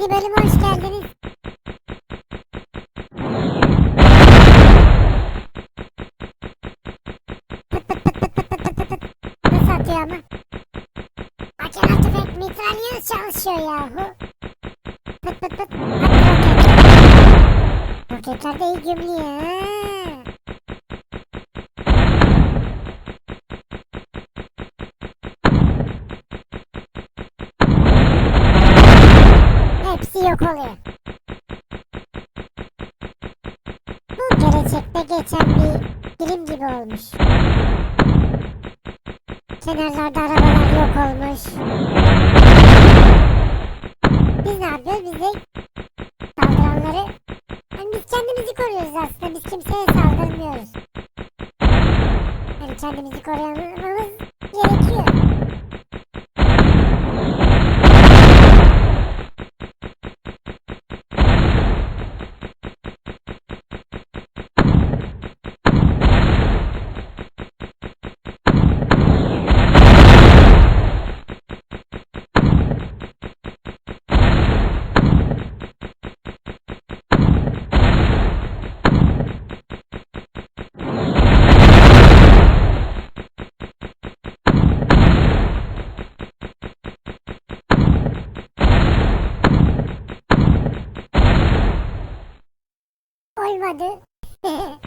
Yeni bölüme hoş geldiniz. Nasıl atıyor ama? Makine tüfek mitralyöz çalışıyor yahu. Pıt pıt pıt. Hadi roket. Roketler de iyi gümlüyor yok oluyor. Bu gelecekte geçen bir film gibi olmuş. Kenarlarda arabalar yok olmuş. Biz ne yapıyoruz? Biz de saldıranları... Yani biz kendimizi koruyoruz aslında. Biz kimseye saldırmıyoruz. Yani kendimizi koruyamamız olmadı.